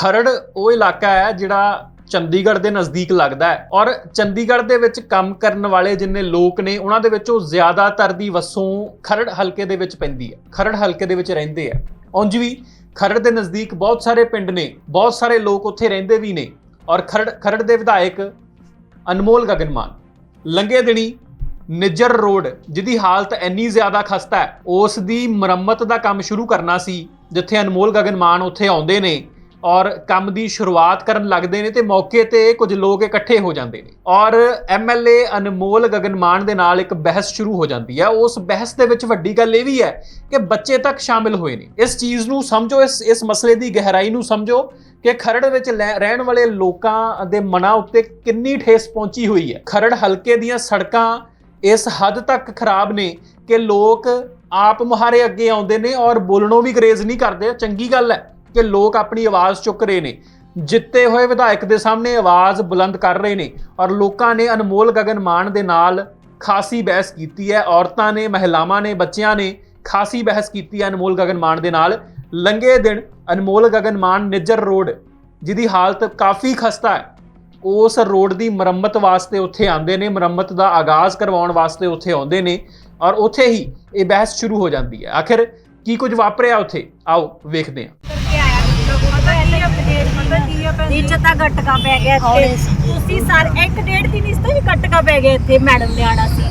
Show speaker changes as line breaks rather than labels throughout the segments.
ਖਰੜ ਉਹ ਇਲਾਕਾ ਹੈ ਜਿਹੜਾ ਚੰਡੀਗੜ੍ਹ ਦੇ ਨਜ਼ਦੀਕ ਲੱਗਦਾ ਹੈ। ਔਰ ਚੰਡੀਗੜ੍ਹ ਦੇ ਵਿੱਚ ਕੰਮ ਕਰਨ ਵਾਲੇ ਜਿੰਨੇ ਲੋਕ ਨੇ, ਉਹਨਾਂ ਦੇ ਵਿੱਚੋਂ ਜ਼ਿਆਦਾਤਰ ਦੀ ਵਸੋਂ ਖਰੜ ਹਲਕੇ ਦੇ ਵਿੱਚ ਪੈਂਦੀ ਹੈ। ਖਰੜ ਹਲਕੇ ਦੇ ਵਿੱਚ ਰਹਿੰਦੇ ਆ ਉਂਝ ਵੀ ਖਰੜ ਦੇ ਨਜ਼ਦੀਕ ਬਹੁਤ ਸਾਰੇ ਪਿੰਡ ਨੇ, ਬਹੁਤ ਸਾਰੇ ਲੋਕ ਉੱਥੇ ਰਹਿੰਦੇ ਵੀ ਨੇ। ਔਰ ਖਰੜ ਖਰੜ ਦੇ ਵਿਧਾਇਕ ਅਨਮੋਲ ਗਗਨਮਾਨ ਲੰਗੇ ਦਿਨੀ ਨਿੱਜਰ ਰੋਡ, ਜਿਹਦੀ ਹਾਲਤ ਇੰਨੀ ਜ਼ਿਆਦਾ ਖਸਤਾ ਹੈ, ਉਸ ਦੀ ਮੁਰੰਮਤ ਦਾ ਕੰਮ ਸ਼ੁਰੂ ਕਰਨਾ ਸੀ, ਜਿੱਥੇ ਅਨਮੋਲ ਗਗਨਮਾਨ ਉੱਥੇ ਆਉਂਦੇ ਨੇ। ਔਰ ਕੰਮ ਦੀ ਸ਼ੁਰੂਆਤ ਕਰਨ ਲੱਗਦੇ ਨੇ ਤੇ ਮੌਕੇ ਤੇ ਕੁਝ ਲੋਕ ਇਕੱਠੇ ਹੋ ਜਾਂਦੇ ਨੇ। ਔਰ ਐਮਐਲਏ ਅਨਮੋਲ ਗਗਨਮਾਨ ਦੇ ਨਾਲ ਇੱਕ ਬਹਿਸ ਸ਼ੁਰੂ ਹੋ ਜਾਂਦੀ ਹੈ। ਉਸ ਬਹਿਸ ਦੇ ਵਿੱਚ ਵੱਡੀ ਗੱਲ ਇਹ ਵੀ ਹੈ ਕਿ ਬੱਚੇ ਤੱਕ ਸ਼ਾਮਿਲ ਹੋਏ ਨੇ। ਇਸ ਚੀਜ਼ ਨੂੰ ਸਮਝੋ, ਇਸ ਇਸ ਮਸਲੇ ਦੀ ਗਹਿਰਾਈ ਨੂੰ ਸਮਝੋ ਕਿ ਖਰੜ ਵਿੱਚ ਲੈ- ਰਹਿਣ ਵਾਲੇ ਲੋਕਾਂ ਦੇ ਮਨਾਂ ਉੱਤੇ ਕਿੰਨੀ ਠੇਸ ਪਹੁੰਚੀ ਹੋਈ ਹੈ। ਖਰੜ ਹਲਕੇ ਦੀਆਂ ਸੜਕਾਂ ਇਸ ਹੱਦ ਤੱਕ ਖਰਾਬ ਨੇ ਕਿ ਲੋਕ ਆਪ ਮੁਹਾਰੇ ਅੱਗੇ ਆਉਂਦੇ ਨੇ ਔਰ ਬੋਲਣੋਂ ਵੀ ਗਰੇਜ਼ ਨਹੀਂ ਕਰਦੇ। ਚੰਗੀ ਗੱਲ ਹੈ। ਕਿ ਲੋਕ ਆਪਣੀ ਆਵਾਜ਼ ਚੁੱਕ ਰਹੇ ਨੇ। ਜਿੱਤੇ ਹੋਏ ਵਿਧਾਇਕ ਦੇ ਸਾਹਮਣੇ ਆਵਾਜ਼ ਬੁਲੰਦ ਕਰ ਰਹੇ ਨੇ ਔਰ ਲੋਕਾਂ ਨੇ ਅਨਮੋਲ ਗਗਨ ਮਾਨ ਦੇ ਨਾਲ ਖਾਸੀ ਬਹਿਸ ਕੀਤੀ ਹੈ। ਔਰਤਾਂ ਨੇ, ਮਹਿਲਾਵਾਂ ਨੇ, ਬੱਚਿਆਂ ਨੇ ਖਾਸੀ ਬਹਿਸ ਕੀਤੀ ਹੈ ਅਨਮੋਲ ਗਗਨ ਮਾਨ ਦੇ ਨਾਲ। ਲੰਗੇ ਦਿਨ ਅਨਮੋਲ ਗਗਨ ਮਾਨ ਨਿੱਜਰ ਰੋਡ, ਜਿਹਦੀ ਹਾਲਤ ਕਾਫੀ ਖਸਤਾ ਹੈ, ਉਸ ਰੋਡ ਦੀ ਮੁਰੰਮਤ ਵਾਸਤੇ ਉੱਥੇ ਆਉਂਦੇ ਨੇ। ਮੁਰੰਮਤ ਦਾ ਆਗਾਜ਼ ਕਰਵਾਉਣ ਵਾਸਤੇ ਉੱਥੇ ਆਉਂਦੇ ਨੇ ਔਰ ਉੱਥੇ ਹੀ ਇਹ ਬਹਿਸ ਸ਼ੁਰੂ ਹੋ ਜਾਂਦੀ ਹੈ। ਆਖਿਰ ਕੀ ਕੁਝ ਵਾਪਰਿਆ ਉੱਥੇ? ਆਓ ਵੇਖਦੇ ਹਾਂ।
ਨੀਚੇ ਤਾਂ ਗਟਕਾ ਪੈ ਗਿਆ ਇੱਥੇ। ਤੁਸੀਂ ਸਰ ਇੱਕ ਡੇਢ ਦਿਨ ਇਸ ਤੋਂ ਵੀ ਗਟਕਾ ਪੈ ਗਿਆ ਇੱਥੇ ਮੈਡਮ ਨੇ ਆਣਾ ਸੀ।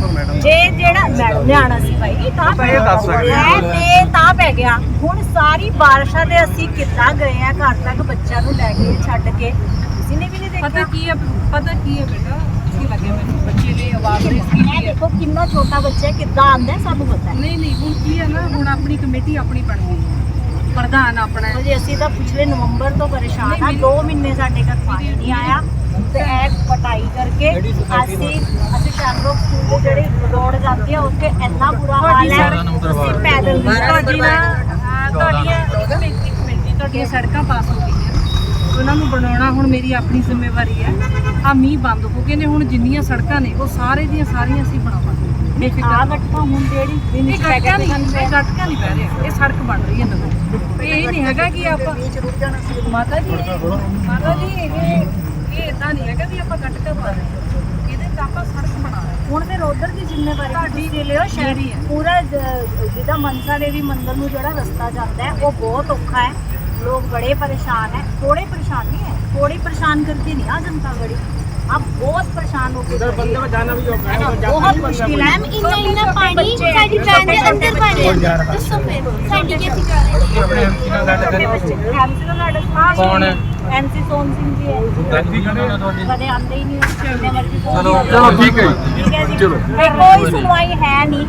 ਜੇ ਜਿਹੜਾ ਮੈਡਮ ਨੇ ਆਣਾ ਸੀ ਭਾਈ ਤਾਂ ਪੈ
ਦੱਸ ਸਕਦੇ
ਹੈ। ਤੇ ਤਾਂ ਪੈ ਗਿਆ। ਹੁਣ ਸਾਰੀ ਬਾਰਿਸ਼ਾਂ ਦੇ ਅਸੀਂ ਕਿੱਦਾਂ ਗਏ ਆ ਘਰ ਤੱਕ ਬੱਚਿਆਂ ਨੂੰ ਲੈ ਕੇ ਛੱਡ ਕੇ? ਕਿਸੇ ਨੇ ਵੀ ਨਹੀਂ
ਪਤਾ
ਦੇਖਿਆ
ਕੀ ਹੈ ਪਤਾ ਕੀ ਹੈ ਬੇਟਾ? ਕੀ ਲੱਗਿਆ ਮੈਨੂੰ? ਬੱਚੇ ਦੀ ਆਵਾਜ਼ ਨਹੀਂ ਸੀ
ਇਹ ਦੇਖੋ ਕਿੰਨਾ ਛੋਟਾ ਬੱਚਾ ਕਿੱਦਾਂ ਆਂਦਾ ਸਾਨੂੰ ਪਤਾ
ਨਹੀਂ ਨਹੀਂ ਹੁਣ ਕੀ ਹੈ ਨਾ ਹੁਣ ਆਪਣੀ ਕਮੇਟੀ ਆਪਣੀ ਬਣ ਗਈ। ਹੈ ਪ੍ਰਧਾਨ ਆਪਣਾ।
ਜੀ ਅਸੀਂ ਤਾਂ ਪਿਛਲੇ ਨਵੰਬਰ ਤੋਂ ਪਰੇਸ਼ਾਨ ਆ
ਮੇਰੀ-
2 ਮਹੀਨੇ ਸਾਡੇ ਘਰ ਪਾਣੀ ਨਹੀਂ ਆਇਆ। ਤੇ ਇਹ ਪਟਾਈ ਕਰਕੇ ਅਸੀਂ ਅਸੀਂ ਸ਼ਾਮਰੋਕ ਸਕੂਲ ਦੇ ਜਿਹੜੀ ਰੋਡ ਜਾਂਦੀ ਆ ਉੱਥੇ ਇੰਨਾ ਬੁਰਾ ਹਾਲ ਹੈ। ਅਸੀਂ ਪੈਦਲ
ਤੁਹਾਡੀ ਨਾ ਤੁਹਾਡੀਆਂ ਕਮੇਟੀ ਕਮੇਟੀ ਤੁਹਾਡੀਆਂ ਸੜਕਾਂ ਪਾਸ ਹੋ ਗਈਆਂ। ਉਹਨਾਂ ਨੂੰ ਬਣਾਉਣਾ ਹੁਣ ਮੇਰੀ ਆਪਣੀ ਜ਼ਿੰਮੇਵਾਰੀ ਹੈ। ਆ ਮੀਂਹ ਬੰਦ ਹੋ ਗਏ ਨੇ ਹੁਣ ਜਿੰਨੀਆਂ ਸੜਕਾਂ ਨੇ ਉਹ ਸਾਰੇ ਦੀਆਂ ਸਾਰੀਆਂ ਅਸੀਂ ਬਣਾਵਾਂਗੇ।
ਆ
ਬੇਫਿਕਰ
ਘਟਨਾ ਹੁਣ ਜਿਹੜੀ ਦਿਨ
ਇਹ
ਚ ਪੈ
ਗਟਕਾ
ਗਿਆ
ਨਹੀਂ ਇਹ ਗਟਕਾ ਨਹੀਂ ਪੈ ਰਿਹਾ ਇਹ ਸੜਕ ਬਣ ਰਹੀ ਹੈ ਨਵੀਂ ਇਹ ਨਹੀਂ ਹੈਗਾ ਕਿ ਆਪਾਂ ਮਾਤਾ ਜੀ ਮਾਤਾ ਜੀ ਇਹ ਇਹ ਇਦਾਂ ਨਹੀਂ ਹੈਗਾ ਵੀ ਆਪਾਂ ਗਟਕਾ ਪਾ ਰਹੇ ਹਾਂ। ਇਹਦੇ ਤੇ ਆਪਾਂ ਸੜਕ ਬਣਾ ਰਹੇ ਹਾਂ।
ਹੁਣ ਫਿਰ ਉਧਰ ਦੀ ਜ਼ਿੰਮੇਵਾਰੀ
ਤੁਹਾਡੀ
ਤੁਸੀਂ ਲਿਓ ਸ਼ਹਿਰ
ਮੇਰੀ ਹੈ।
ਪੂਰਾ ਜਿਹਦਾ ਮਨਸਾ ਦੇਵੀ ਮੰਦਿਰ ਨੂੰ ਜਿਹੜਾ ਰਸਤਾ ਜਾਂਦਾ ਹੈ ਉਹ ਬਹੁਤ ਔਖਾ ਹੈ ਲੋਕ ਬੜੇ ਪਰੇਸ਼ਾਨ ਹੈ ਥੋੜੇ ਪਰੇਸ਼ਾਨ ਨਹੀਂ ਹੈ ਥੋੜੀ परेशान करके नहीं आ जनता बड़ी अब बहुत परेशान हो
उधर बंदे में जाना भी औखा है
बहुत मुश्किल है
ਮੈਮ ਇੰਨਾ ਇੰਨਾ ਪਾਣੀ ਸਾਡੀ ਵੈਨ ਦੇ ਅੰਦਰ ਪਾਣੀ ਹੈ ਦੱਸੋ ਫਿਰ ਸਾਡੀ ਕੀ ਫਿਕਰ ਹੈ
अपने एमसी का गाड़ी
ਛੋਟੇ ਬੱਚੇ ਐਮਸੀ ਦਾ ਸਾਡਾ ਹਾਂ
ਕੌਣ ਹੈ?
ਐਮਸੀ ਸੋਨ ਸਿੰਘ ਜੀ ਹੈ
एमसी खड़े हो ਤੁਹਾਡੀ
ਕਦੇ ਆਉਂਦੇ ਹੀ ਨਹੀਂ ਜਿੰਨੇ ਮਰਜ਼ੀ phone
ਚਲੋ
ਕਰ ਲਓ।
ਚਲੋ ਠੀਕ ਹੈ ਜੀ
ਠੀਕ ਹੈ ਜੀ ਤੇ ਕੋਈ ਸੁਣਵਾਈ ਹੈ ਨਹੀਂ